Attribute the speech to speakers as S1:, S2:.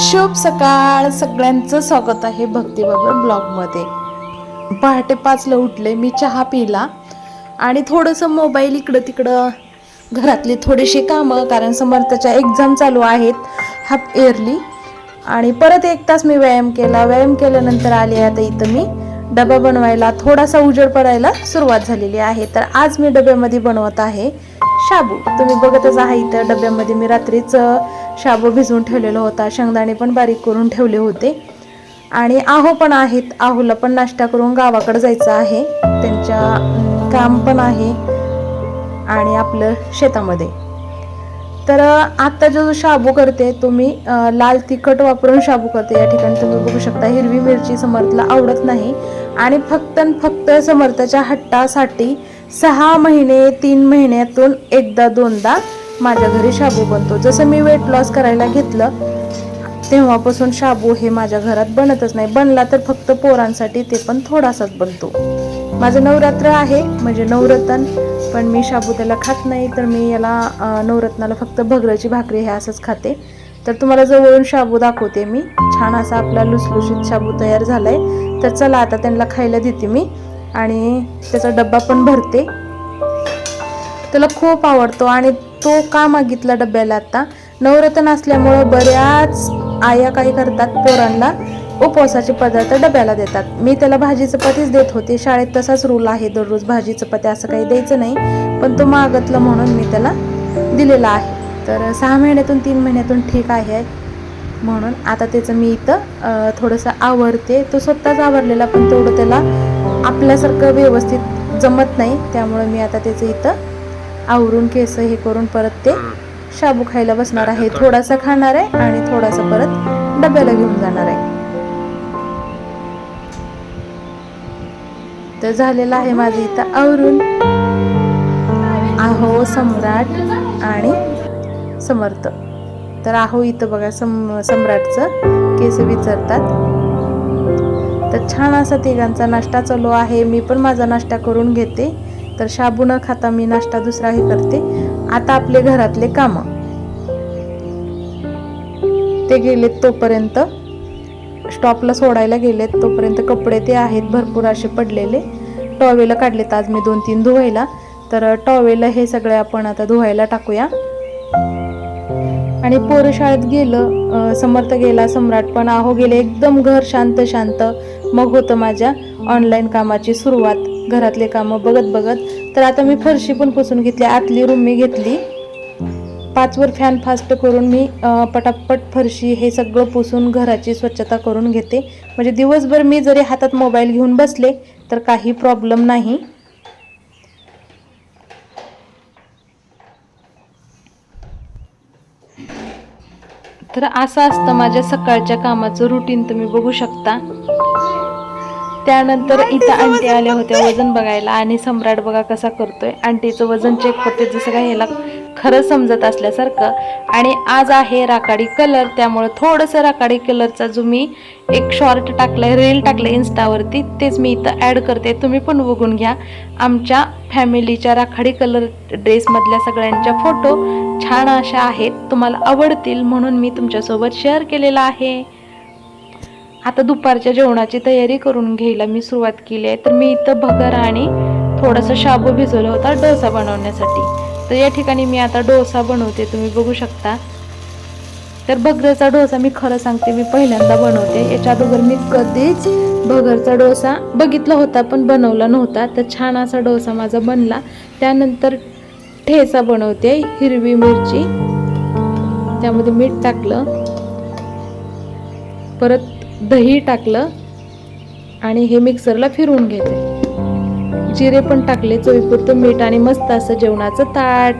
S1: शुभ सकाळ. सगळ्यांचं स्वागत आहे भक्तीबाबर ब्लॉगमध्ये. पहाटे पाचला उठले मी चहा पिला आणि थोडंसं मोबाईल इकडं तिकडं घरातली थोडीशी कामं कारण समर्थच्या एक्झाम चालू आहेत हाफ इयरली आणि परत एक तास मी व्यायाम केला. व्यायाम केल्यानंतर आले आता इथं मी. डबा बनवायला थोडासा उजेड पडायला सुरुवात झालेली आहे. तर आज मी डब्यामध्ये बनवत आहे शाबू. तुम्ही बघतच आहे इथं डब्यामध्ये मी रात्रीच शाबू भिजवून ठेवलेला होता. शेंगदाणे पण बारीक करून ठेवले होते. आणि आहो पण आहेत. आहोला पण नाश्ता करून गावाकडे जायचं आहे. त्यांच्या काम पण आहे. आणि आपलं शेतामध्ये. तर आत्ता आता जो शाबू करते तो मी लाल तिखट वापरून शाबू करते. या ठिकाणी तुम्ही बघू शकता हिरवी मिरची समर्थला आवडत नाही. आणि फक्त आणि फक्त समर्थाच्या हट्टासाठी सहा महिने तीन महिन्यातून एकदा दोनदा माझ्या घरी शाबू बनतो. जसं मी वेट लॉस करायला घेतलं तेव्हापासून शाबू हे माझ्या घरात बनतच नाही. बनला तर फक्त पोरांसाठी ते पण थोडासाच बनतो. माझं नवरात्र आहे म्हणजे नवरत्न पण मी शाबू त्याला खात नाही तर मी याला नवरत्नाला फक्त भगराची भाकरी हे असंच खाते. तर तुम्हाला जवळून शाबू दाखवते मी. छान असा आपला लुसलुशीत शाबू तयार झालाय. तर चला आता त्यांना खायला देते मी. आणि त्याचा डब्बा पण भरते. त्याला खूप आवडतो आणि तो का मागितला डब्याला आता? नवरत्न असल्यामुळं बऱ्याच आया काही करतात पोरांना उपवासाचे पदार्थ डब्याला देतात. मी त्याला भाजी चपातीच देत होते. शाळेत तसाच रूल आहे दररोज भाजी चपाती असं काही द्यायचं नाही पण तो मागतला म्हणून मी त्याला दिलेला आहे. तर सहा महिन्यातून तीन महिन्यातून ठीक आहे म्हणून आता त्याचं मी इथं थोडंसं आवरते. तो स्वतःच आवरलेला पण तेवढं त्याला आपल्यासारखं व्यवस्थित जमत नाही त्यामुळे मी आता त्याचं इथं आवरून केस हे करून परत ते शाबू खायला बसणार आहे. थोडासा खाणार आहे आणि थोडासा परत डब्याला घेऊन जाणार आहे. तर झालेलं आहे माझं इथं आवरून. आहो सम्राट आणि समर्थ. तर आहो इथं बघा सम सम्राटचं केस विचारतात. तर छान असा तिघांचा नाश्ता चालू आहे. मी पण माझा नाश्ता करून घेते. तर शाबू न खाता मी नाश्ता दुसराही करते. आता आपले घरातले कामं. ते गेलेत तोपर्यंत. स्टॉपला सोडायला गेलेत तोपर्यंत कपडे ते आहेत भरपूर असे पडलेले. टॉवेला काढलेत आज मी दोन तीन धुवायला. तर टॉवेला हे सगळे आपण आता धुवायला टाकूया. आणि पोरं शाळेत गेलं समर्थ गेला सम्राट पण आहो गेले एकदम घर शांत शांत. मग होतं माझ्या ऑनलाईन कामाची सुरुवात. घरातले कामं बघत बघत. तर आता मी फरशी पण पुसून घेतली आतली रूम मी घेतली. पाचवर फॅन फास्ट करून मी पटापट फरशी हे सगळं पुसून घराची स्वच्छता करून घेते. म्हणजे दिवसभर मी जरी हातात मोबाईल घेऊन बसले तर काही प्रॉब्लेम नाही. तर असं असतं माझ्या सकाळच्या कामाचं रुटीन तुम्ही बघू शकता. त्यानंतर इथं आंटी आल्या होत्या वजन बघायला आणि सम्राट बघा कसा करतोय. आंटीचं वजन चेक करते जसं काय ह्याला खरं समजत असल्यासारखं. आणि आज आहे राखाडी कलर त्यामुळे थोडंसं राखाडी कलरचा जो मी एक शॉर्ट टाकलाय रील टाकलं इन्स्टावरती तेच मी इथं ॲड करते. तुम्ही पण बघून घ्या. आमच्या फॅमिलीच्या राखाडी कलर ड्रेसमधल्या सगळ्यांच्या फोटो छान अशा आहेत. तुम्हाला आवडतील म्हणून मी तुमच्यासोबत शेअर केलेला आहे. आता दुपारच्या जेवणाची तयारी करून घ्यायला मी सुरुवात केली आहे. तर मी इथं भगर आणि थोडंसं शाबू भिजवलं होता डोसा बनवण्यासाठी. तर या ठिकाणी मी आता डोसा बनवते तुम्ही बघू शकता. तर भगरचा डोसा मी खरं सांगते मी पहिल्यांदा बनवते. याच्या अगोदर मी कधीच भगरचा डोसा बघितला होता पण बनवला नव्हता. तर छान असा डोसा माझा बनला. त्यानंतर ठेचा बनवते हिरवी मिरची. त्यामध्ये मीठ टाकलं. परत दही टाकलं. आणि हे मिक्सरला फिरवून घेते. जिरे पण टाकले चवीपुरतं मीठ आणि मस्त असं जेवणाचं ताट.